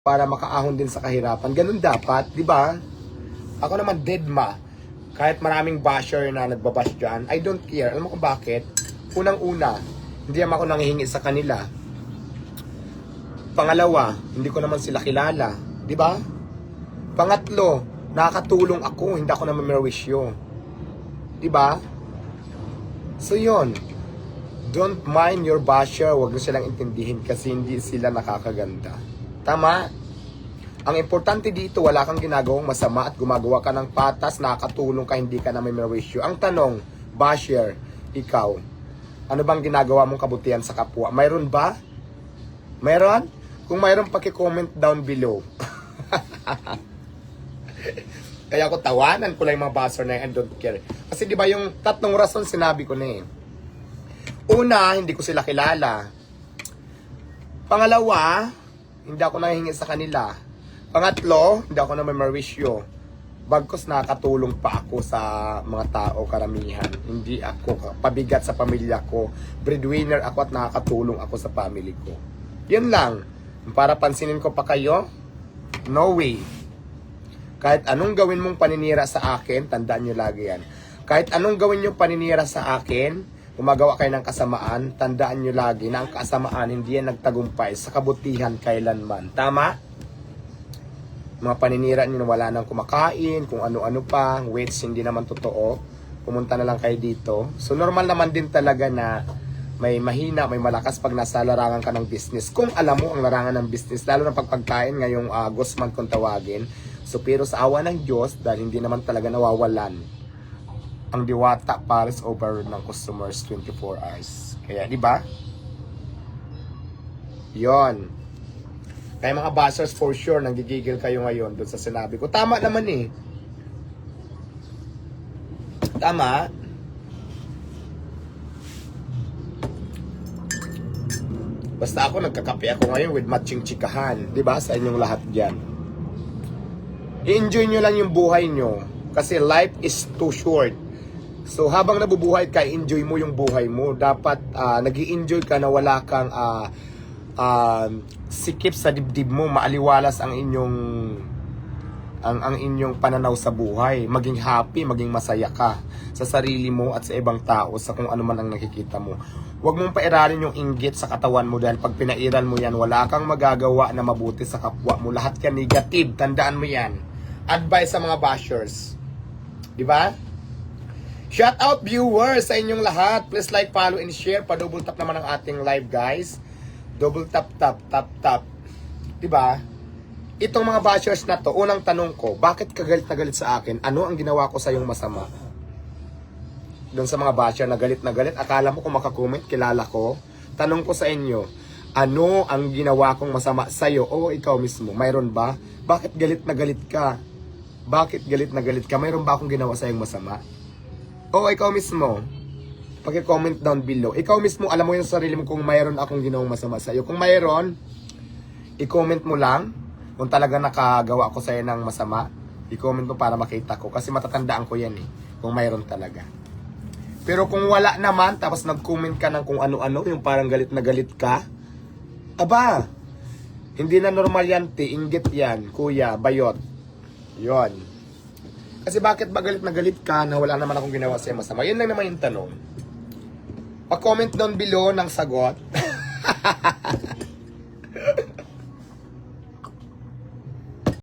para makaahon din sa kahirapan. Ganun dapat, di ba? Ako naman dead ma. Kahit maraming basher na nagbabash dyan, I don't care. Alam mo kung bakit? Unang-una, hindi naman ako nangihingi sa kanila. Pangalawa, hindi ko naman sila kilala. Di ba? Pangatlo, nakakatulong ako, hindi ako naman merwisyo. Di ba? So yun, don't mind your basher, wag mo silang intindihin kasi hindi sila nakakaganda. Tama? Ang importante dito, wala kang ginagawang masama at gumagawa ka ng patas, nakakatulong ka, hindi ka na may merwisyo. Ang tanong, basher, ikaw, ano bang ginagawa mong kabutihan sa kapwa? Mayroon ba? Mayroon? Kung mayroon, paki-comment down below. Kaya ako tawanan ko lang yung mga basher na yun, I don't care. Kasi di ba yung tatlong rason sinabi ko na eh. Una, hindi ko sila kilala. Pangalawa, hindi ako nahihingi sa kanila. Pangatlo, hindi ako naman marwisyo. Bagkos nakakatulong pa ako sa mga tao karamihan. Hindi ako pabigat sa pamilya ko. Breadwinner ako at nakakatulong ako sa family ko. Yun lang. Para pansinin ko pa kayo, no way. Kahit anong gawin mong paninira sa akin, tandaan nyo lagi yan. Kahit anong gawin yung paninira sa akin, gumagawa kayo ng kasamaan, tandaan nyo lagi na ang kasamaan hindi yan nagtagumpay sa kabutihan kailanman. Tama? Mga paninira nyo na wala nang kumakain, kung ano-ano pa, weights hindi naman totoo, pumunta na lang kayo dito. So normal naman din talaga na may mahina, may malakas pag nasa larangan ka ng business. Kung alam mo ang larangan ng business, lalo na pagpagkain ngayong uh, Guzman kung tawagin. So pero sa awa ng Diyos, dahil hindi naman talaga nawawalan ang diwata pares over ng customers 24 hours. Kaya, di ba? Yon. Kaya mga bashers for sure, nanggigigil kayo ngayon doon sa sinabi ko. Tama naman eh. Tama. Basta ako nagkakape ako ngayon with matching chikahan. Ba? Sa inyong lahat dyan. I-enjoy nyo lang yung buhay nyo. Kasi life is too short. So habang nabubuhay ka, enjoy mo yung buhay mo. Dapat uh, nag enjoy ka na wala kang uh, uh, sikip sa dibdib mo, maaliwalas ang inyong ang ang inyong pananaw sa buhay, maging happy, maging masaya ka sa sarili mo at sa ibang tao sa kung ano man ang nakikita mo. Huwag mong pairalin yung inggit sa katawan mo dahil pag pinairal mo yan, wala kang magagawa na mabuti sa kapwa mo. Lahat yan negative, tandaan mo yan. Advice sa mga bashers. Di ba? Shout out viewers sa inyong lahat. Please like, follow, and share. Pa-double tap naman ang ating live, guys. Double tap, tap, tap, tap. Diba? Itong mga bashers na to, unang tanong ko, bakit ka galit na galit sa akin? Ano ang ginawa ko sa yung masama? Doon sa mga basher na galit na galit, akala mo kung makakomment, kilala ko. Tanong ko sa inyo, ano ang ginawa kong masama sa'yo o ikaw mismo? Mayroon ba? Bakit galit na galit ka? Bakit galit na galit ka? Mayroon ba akong ginawa sa'yong masama? O ikaw mismo, pag-comment down below. Ikaw mismo, alam mo yung sarili mo kung mayroon akong ginawang masama sa iyo. Kung mayroon, i-comment mo lang kung talaga nakagawa ko sa iyo ng masama. I-comment mo para makita ko. Kasi matatandaan ko yan eh, kung mayroon talaga. Pero kung wala naman, tapos nag-comment ka ng kung ano-ano, yung parang galit na galit ka, aba, hindi na normal yan, ti. Inggit yan, kuya, bayot. Yon. Kasi bakit ba galit na galit ka na wala naman akong ginawa sa'yo masama? Yan lang naman yung tanong. Pa-comment down below ng sagot.